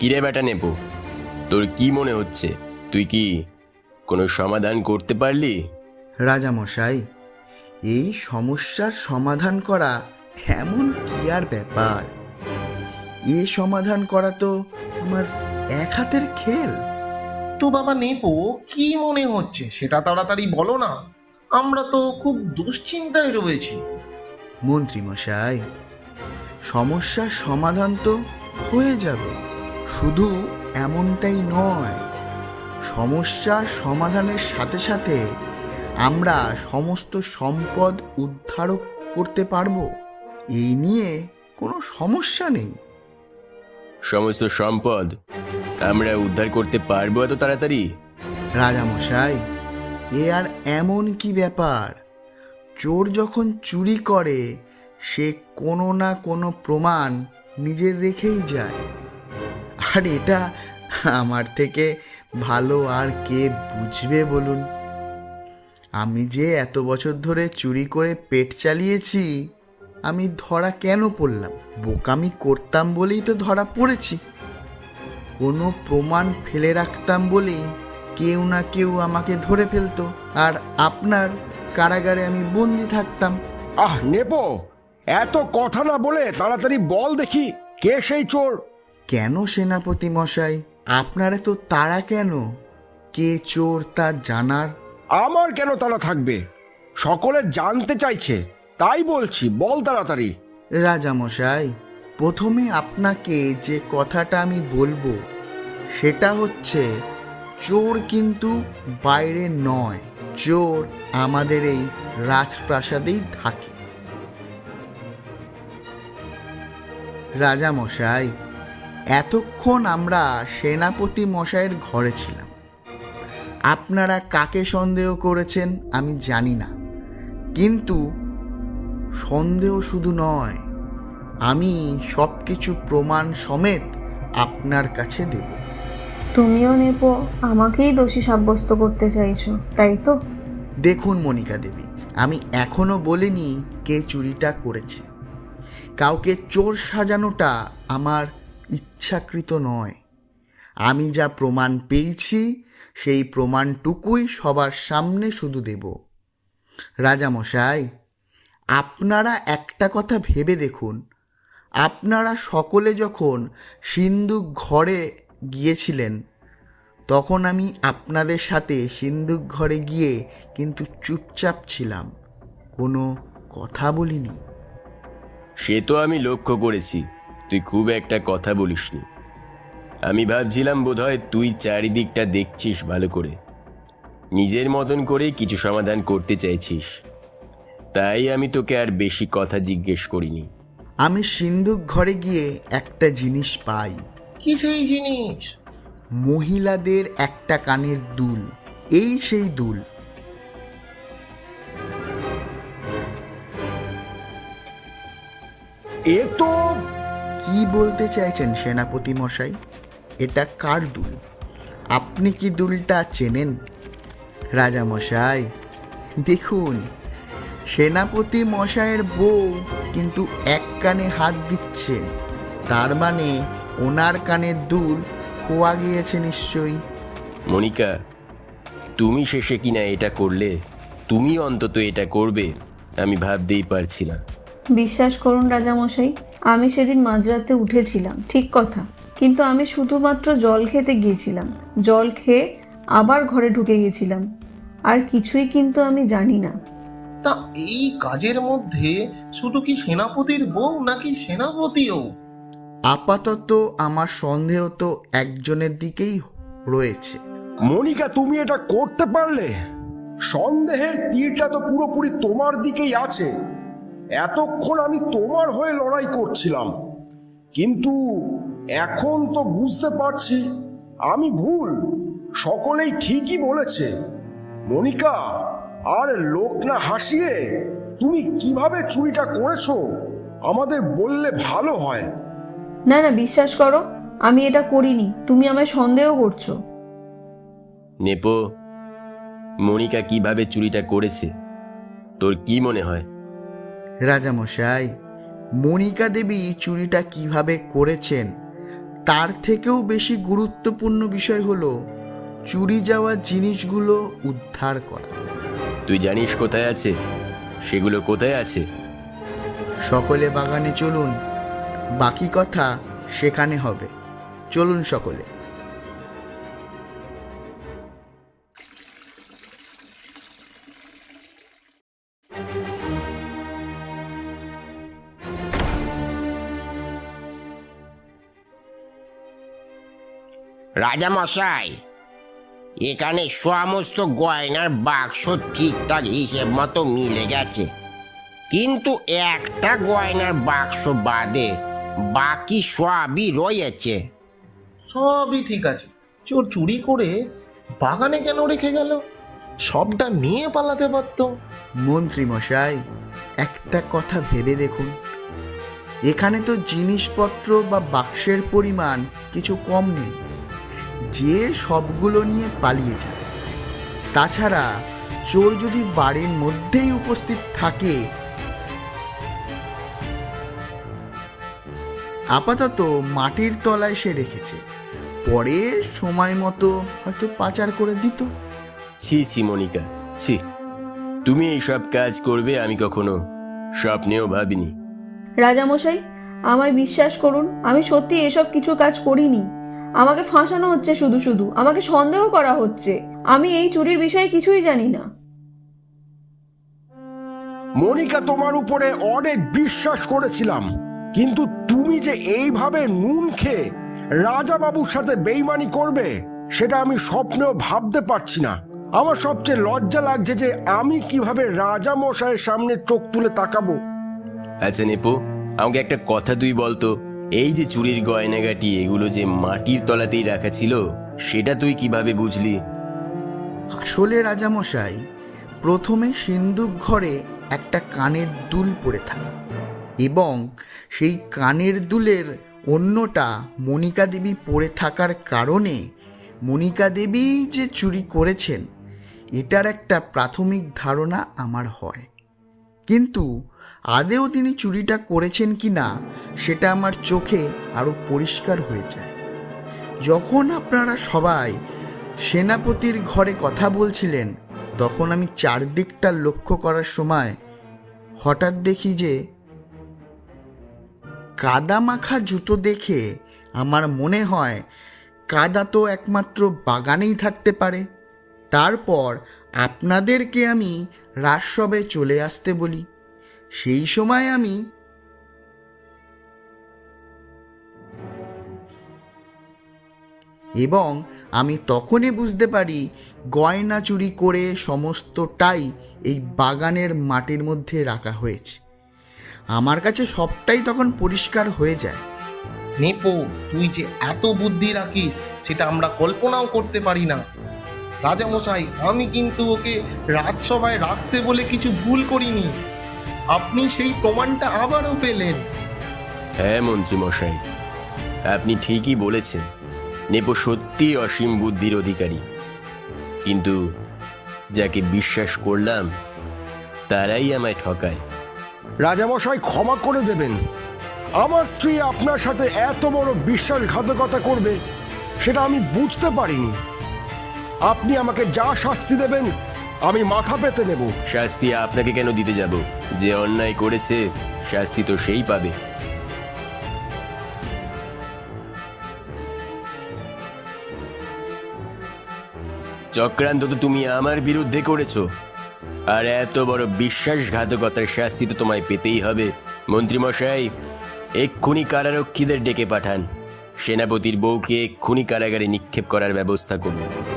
কিরে বেটা নেপো তোর কি মনে হচ্ছে? তুই কি কোনো সমাধান করতে পারলি? রাজামশাই এই সমস্যার সমাধান করা এমন কি আর ব্যাপার? এ সমাধান করা তো আমার এক হাতের খেল। তো বাবা নেপো কি মনে হচ্ছে? সেটা তাড়াতাড়ি বলো না। আমরা তো খুব দুশ্চিন্তায় রয়েছি। মন্ত্রী মশাই সমস্যার সমাধান তো হয়ে যাবে। শুধু এমনটাই নয় সমস্যার সমাধানের সাথে সাথে আমরা সমস্ত সম্পদ উদ্ধারও করতে পারব। এই নিয়ে কোনো সমস্যা নেই। সমস্ত সম্পদ আমরা উদ্ধার করতে পারব এত তাড়াতাড়ি? রাজামশাই এ আর এমন কি ব্যাপার? চোর যখন চুরি করে সে কোনো না কোনো প্রমাণ নিজের রেখেই যায়। আর এটা আমার থেকে ভালো আর কে বুঝবে বলুন? আমি যে এত বছর ধরে চুরি করে পেট চালিয়েছি, আমি ধরা কেন পড়লাম? বোকামি করতাম বলেই তো ধরা পড়েছি। কোনো প্রমাণ ফেলে রাখতাম বলেই কেউ না কেউ আমাকে ধরে ফেলতো। আর আপনার কারাগারে আমি বন্দি থাকতাম। আহ নেপো এত কথা না বলে তাড়াতাড়ি বল দেখি কে সেই চোর? কেন সেনাপতি মশাই? আপনারা তো তারা কেন? কে চোর তা জানার? আমার কেন তারা থাকবে? সকলে জানতে চাইছে তাই বলছি বল তাড়াতাড়ি। রাজামশাই প্রথমে আপনাকে যে কথাটা আমি বলব সেটা হচ্ছে চোর কিন্তু বাইরে নয় চোর আমাদের এই রাজপ্রাসাদেই থাকে। রাজামশাই এতক্ষণ আমরা সেনাপতি মশাইয়ের ঘরে ছিলাম। আপনারা কাকে সন্দেহ করেছেন আমি জানি না। কিন্তু সন্দেহ শুধু নয় আমি সব কিছু প্রমাণ সমেত আপনার কাছে দেব। তুমিও নেপো আমাকেই দোষী সাব্যস্ত করতে চাইছো তাই তো? দেখুন মনিকা দেবী আমি এখনও বলিনি কে চুরিটা করেছে। কাউকে চোর সাজানোটা আমার ইচ্ছাকৃত নয়। আমি যা প্রমাণ পেয়েছি, সেই প্রমাণটুকুই সবার সামনে শুধু দেব। রাজামশাই, আপনারা একটা কথা ভেবে দেখুন। আপনারা সকলে যখন সিন্ধুক ঘরে গিয়েছিলেন, তখন আমি আপনাদের সাথে সিন্ধুক ঘরে গিয়ে কিন্তু চুপচাপ ছিলাম। কোনো কথা বলিনি। সে তো আমি লক্ষ্য করেছি। তুই খুব একটা কথা বলিসনি। আমি ভাবছিলাম বোধহয় তুই চারিদিকটা দেখছিস ভালো করে। নিজের মতন করে কিছু সমাধান করতে চাইছিস। তাই আমি তোকে আর বেশি কথা জিজ্ঞেস করিনি। আমি সিন্ধুক ঘরে গিয়ে একটা জিনিস পাই। কি সেই জিনিস? মহিলাদের একটা কানের দুল। এই সেই দুল। এ তো কি বলতে চাইছেন সেনাপতি মশাই? এটা কার দুল? আপনি কি দুলটা চেনেন? রাজা মশাই, দেখুন, সেনাপতি মশাইয়ের বউ কিন্তু এক কানে হাত দিচ্ছেন তার মানে ওনার কানের দুল খোয়া গিয়েছে নিশ্চয়ই। মনিকা, তুমি শেষে কিনা এটা করলে? তুমি অন্তত এটা করবে, আমি ভাবতেই পারছি না। বিশ্বাস করুন রাজামশাই আমি সেদিন মাঝরাতে উঠেছিলাম ঠিক কথা। কিন্তু আমি শুধুমাত্র জল খেতে গিয়েছিলাম। জল খেয়ে আবার ঘরে ঢুকে গেছিলাম আর কিছুই কিন্তু আমি জানি না। তা এই কাজের মধ্যে শুধু কি সেনাপতির বউ নাকি সেনাপতিও? আপাতত আমার সন্দেহ তো একজনের দিকেই রয়েছে। মনিকা তুমি এটা করতে পারলে? সন্দেহের তীরটা তো পুরোপুরি তোমার দিকেই আছে। এতক্ষণ আমি তোমার হয়ে লড়াই করছিলাম। কিন্তু এখন তো বুঝতে পারছি আমি ভুল। সকলেই ঠিকই বলেছে। মনিকা আর লোক না হাসিয়ে তুমি কীভাবে চুরিটা করেছ? আমাদের বললে ভালো হয়। না না বিশ্বাস করো আমি এটা করিনি। তুমি আমায় সন্দেহ করছ। নেপো মনিকা কীভাবে চুরিটা করেছে? তোর কি মনে হয়? রাজামশাই মনিকা দেবী চুরিটা কীভাবে করেছেন তার থেকেও বেশি গুরুত্বপূর্ণ বিষয় হলো চুরি যাওয়া জিনিসগুলো উদ্ধার করা। তুই জানিস কোথায় আছে? সেগুলো কোথায় আছে? সকলে বাগানে চলুন বাকি কথা সেখানে হবে। চলুন সকলে। রাজামশাই এখানে সমস্ত গয়নার বাক্স ঠিকঠাক হিসেব মতো মিলে গেছে। কিন্তু একটা গয়নার বাক্স বাদে বাকি সবই রয়েছে। সবই ঠিক আছে। চোর চুরি করে বাগানে কেন রেখে গেল? সবটা নিয়ে পালাতে পারতো। মন্ত্রী মশাই একটা কথা ভেবে দেখুন। এখানে তো জিনিসপত্র বা বাক্সের পরিমাণ কিছু কম নেই। যে সবগুলো নিয়ে পালিয়ে যাবে। তাছাড়া চোর যদি বাড়ির মধ্যেই উপস্থিত থাকে আপাতত মাটির তলায় সে রেখেছে। পরে সময় মতো হয়তো পাচার করে দিত। ছি ছি মনিকা ছি। তুমি এইসব কাজ করবে আমি কখনো স্বপ্নেও ভাবিনি। রাজামশাই আমায় বিশ্বাস করুন আমি সত্যি এসব কিছু কাজ করিনি। আমাকে ফাঁসানো হচ্ছে শুধু শুধু। আমাকে সন্দেহ করা হচ্ছে। আমি এই চুরির বিষয়ে কিছুই জানি না। মনিকা তোমার উপরে অনেক বিশ্বাস করেছিলাম। কিন্তু তুমি যে এইভাবে নুন খেয়ে রাজা বাবুর সাথে বেইমানি করবে সেটা আমি স্বপ্নেও ভাবতে পারছি না। আমার সবচেয়ে লজ্জা লাগছে যে আমি কীভাবে রাজা মশাইয়ের সামনে চোখ তুলে তাকাবো। আচ্ছা নেপো আমাকে একটা কথা তুই বলতো। এই যে চুরির গয়নাগাটি, এগুলো যে মাটির তলাতেই রাখা ছিল, সেটা তুই কীভাবে বুঝলি? আসলে রাজামশাই, প্রথমে সিন্ধুক ঘরে একটা কানের দুল পড়ে থাকা এবং সেই কানের দুলের অন্যটা মনিকা দেবী পড়ে থাকার কারণে মনিকা দেবী যে চুরি করেছেন, এটার একটা প্রাথমিক ধারণা আমার হয়। কিন্তু আদেও তিনি চুরিটা করেছেন কি না সেটা আমার চোখে আরও পরিষ্কার হয়ে যায়। যখন আপনারা সবাই সেনাপতির ঘরে কথা বলছিলেন, তখন আমি চারদিকটা লক্ষ্য করার সময় হঠাৎ দেখি যে কাদা মাখা জুতো দেখে আমার মনে হয় কাদা তো একমাত্র বাগানেই থাকতে পারে। তারপর আপনাদেরকে আমি রাজসবে চলে আসতে বলি। সেই সময় আমি এবং আমি তখনই বুঝতে পারি, গয়না চুরি করে সমস্তটাই এই বাগানের মাটির মধ্যে রাখা হয়েছে। আমার কাছে সবটাই তখন পরিষ্কার হয়ে যায়। নেপো, তুই যে এত বুদ্ধি রাখিস, সেটা আমরা কল্পনাও করতে পারি না। রাজামশাই আমি কিন্তু ওকে রাজসভায় রাখতে বলে কিছু ভুল করিনি। আপনি সেই প্রমাণটা আবারও পেলেন। হ্যাঁ মন্ত্রী মশাই আপনি ঠিকই বলেছেন। নেপো সত্যি অসীম বুদ্ধির অধিকারী। কিন্তু যাকে বিশ্বাস করলাম তারাই আমায় ঠকায়। রাজামশাই ক্ষমা করে দেবেন। আমার স্ত্রী আপনার সাথে এত বড় বিশ্বাসঘাতকতা করবে সেটা আমি বুঝতে পারিনি। আপনি আমাকে যা শাস্তি দেবেন, আমি মাথা পেতে নেব। শাস্তি আপনাকে কেন দিতে যাব? যে অন্যায় করেছে, শাস্তি তো সেই পাবে। চক্রান্ত তো তুমি আমার বিরুদ্ধে করেছ। আর এত বড় বিশ্বাসঘাতকতার শাস্তি তো তোমায় পেতেই হবে। মন্ত্রীমশাই, এক্ষুনি কারারক্ষীদের ডেকে পাঠান। সেনাপতির বউকে এক্ষুনি কারাগারে নিক্ষেপ করার ব্যবস্থা করুন।